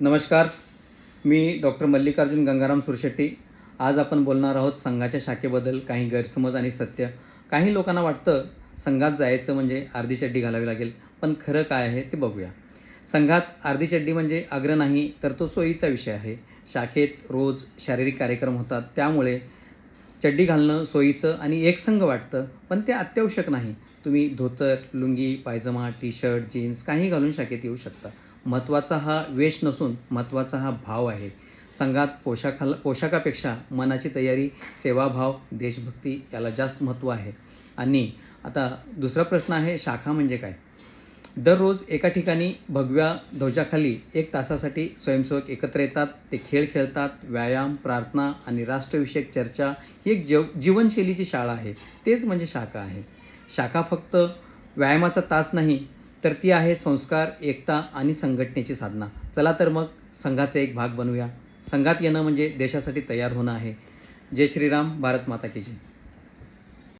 नमस्कार. मी डॉक्टर मल्लिकार्जुन गंगाराम सुरशेट्टी. आज आपण बोलणार आहोत संघाच्या शाखेबद्दल काही गैरसमज आणि सत्य. काही लोकांना वाटतं संघात जायचं म्हणजे अर्धी चड्डी घालावी लागेल पण खरं काय आहे ते बघूया. संघात अर्धी चड्डी म्हणजे अग्र नाही तर तो सोयीचा विषय आहे. शाखेत रोज शारीरिक कार्यक्रम होतात त्यामुळे चड्डी घालणं सोयीचं आणि एकसंघ वाटतं पण ते अत्यावश्यक नाही. तुम्ही धोतर lungi pyjama T shirt jeans काही घालून शाखेत येऊ शकता. महत्त्वाचा हा वेश नसून महत्त्वाचा हा भाव आहे. संघात पोशाखाला पोशाखापेक्षा मनाची तयारी सेवाभाव देशभक्ती याला जास्त महत्त्व आहे. आणि आता दुसरा प्रश्न आहे शाखा म्हणजे काय? दररोज एका ठिकाणी भगव्या ध्वजाखाली एक तासासाठी स्वयंसेवक एकत्र येतात ते खेळ खेळतात व्यायाम प्रार्थना आणि राष्ट्रविषयक चर्चा ही एक जेव जीवनशैलीची शाळा आहे. तेच म्हणजे शाखा आहे. शाखा फक्त व्यायामाचा तास नाही तर ती आहे संस्कार एकता आणि संघटनेची साधना. चला तर मग संघाचा एक भाग बनवूया. संघात येणं म्हणजे देशासाठी तयार होणं आहे. जय श्रीराम भारत माता की जय.